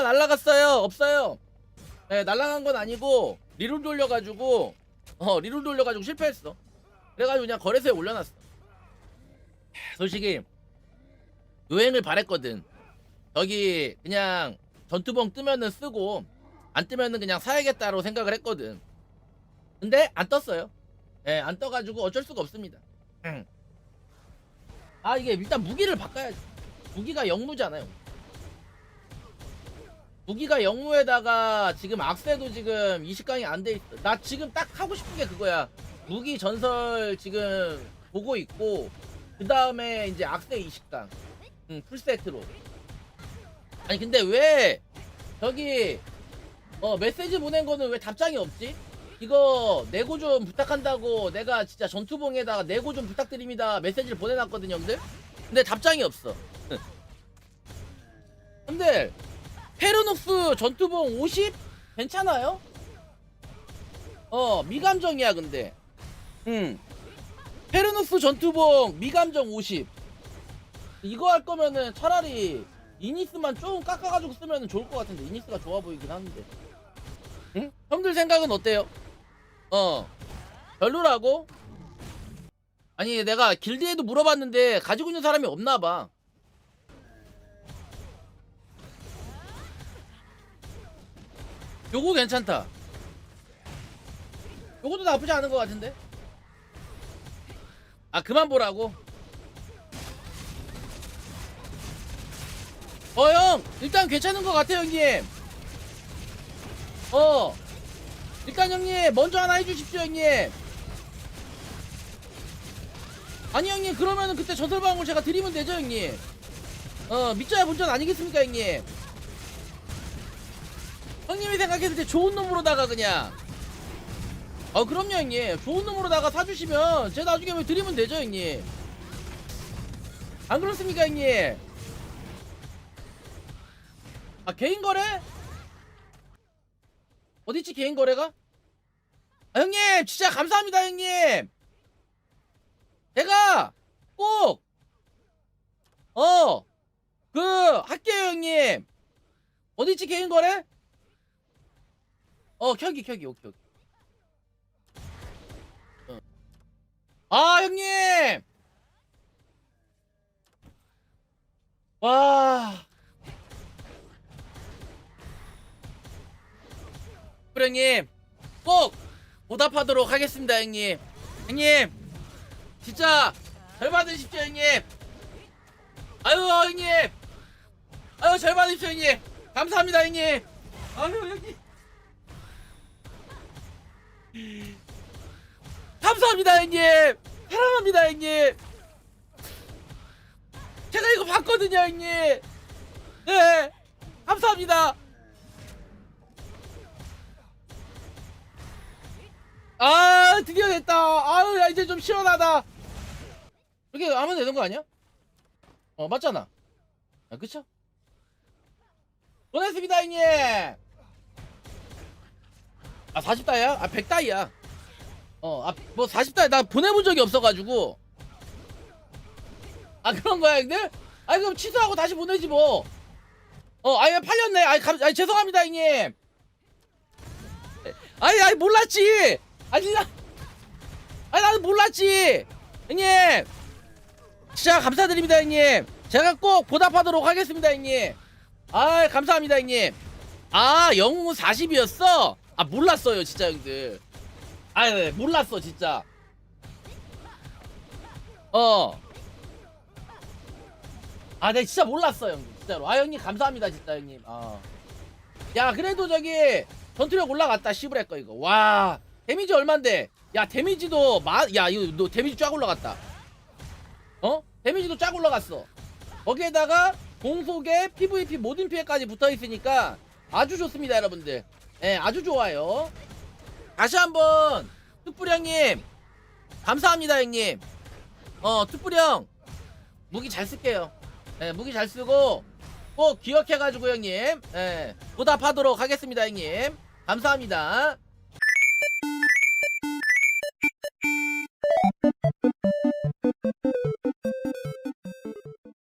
무기가 날라갔어요. 없어요. 네, 날라간 건 아니고 리롤 돌려가지고 어 리롤 돌려가지고 실패했어. 그래가지고 그냥 거래소에 올려놨어. 솔직히 요행을 바랬거든. 저기 그냥 전투봉 뜨면은 쓰고 안 뜨면은 그냥 사야겠다로 생각을 했거든. 근데 안 떴어요. 예, 안 떠가지고 어쩔 수가 없습니다. 음. 아 이게 일단 무기를 바꿔야지. 무기가 영무잖아요. 무기가 영무에다가 지금 악세도 지금 20강이 안 돼 있어. 나 지금 딱 하고 싶은 게 그거야. 무기 전설 지금 보고 있고 그 다음에 이제 악세 20강. 응, 풀세트로. 아니 근데 왜 저기 어 메시지 보낸 거는 왜 답장이 없지? 이거 내고 좀 부탁한다고 내가 진짜 전투봉에다가 내고 좀 부탁드립니다 메시지를 보내놨거든요 형들 근데 답장이 없어 형들 페르녹스 전투봉 50? 괜찮아요? 어 미감정이야 근데 응 페르녹스 전투봉 미감정 50 이거 할 거면은 차라리 이니스만 좀 깎아가지고 쓰면 좋을 것 같은데 이니스가 좋아 보이긴 하는데 응? 형들 생각은 어때요? 어 별로라고? 아니 내가 길드에도 물어봤는데 가지고 있는 사람이 없나봐 요거 괜찮다. 요것도 나쁘지 않은 것 같은데? 아 그만 보라고. 어 형! 일단 괜찮은 것 같아요 형님. 어. 일단 형님 먼저 하나 해주십시오 형님. 아니 형님 그러면은 그때 전설방울 제가 드리면 되죠 형님? 어 믿자야 본전 아니겠습니까 형님 형님이 생각했을 때 좋은 놈으로다가 그냥 어 그럼요 형님 좋은 놈으로다가 사주시면 제가 나중에 뭐 드리면 되죠 형님 안 그렇습니까 형님 아 개인 거래? 어디지 개인 거래가? 아, 형님 진짜 감사합니다 형님 제가 꼭 어 그 할게요 형님 어디지 개인 거래? 어 켜기 켜기. 오케이 오케이. 어. 아 형님! 와. 형님 꼭 보답하도록 하겠습니다 형님. 형님 진짜 잘 받으십시오 형님. 아유 형님. 아유 잘 받으십시오 형님. 감사합니다 형님. 아유 형님 감사합니다 형님. 사랑합니다 형님. 제가 이거 봤거든요 형님. 네 감사합니다. 아 드디어 됐다. 아유 야 이제 좀 시원하다. 이렇게 하면 되는 거 아니야? 어 맞잖아. 아 그쵸? 보냈습니다 형님. 아 40다이야? 아 100다이야 어 아 뭐 40다이 나 보내본 적이 없어가지고. 아 그런 거야 형들? 아 그럼 취소하고 다시 보내지 뭐 어 아예 팔렸네. 아이 감 아이 죄송합니다 형님. 아니 아니 몰랐지. 아니 나 아니 나는 몰랐지. 형님. 진짜 감사드립니다 형님. 제가 꼭 보답하도록 하겠습니다 형님. 아 감사합니다 형님. 아 영웅 40이었어? 아 몰랐어요 진짜 형들 아 네, 몰랐어 진짜. 어아 네, 진짜 몰랐어 형님 진짜로. 아 형님 감사합니다 진짜 형님. 아야 그래도 저기 전투력 올라갔다 시브레 거 이거. 와 데미지 얼만데? 야 데미지도 마야 이거 너 데미지 쫙 올라갔다. 어? 데미지도 쫙 올라갔어. 거기에다가 공속에 PVP 모든 피해까지 붙어 있으니까 아주 좋습니다 여러분들. 예 아주 좋아요 다시 한번 형님. 감사합니다 형님. 어 뚝불이 형. 무기 잘 쓸게요. 예 무기 잘 쓰고 꼭 기억해가지고 형님. 예 보답하도록 하겠습니다 형님. 감사합니다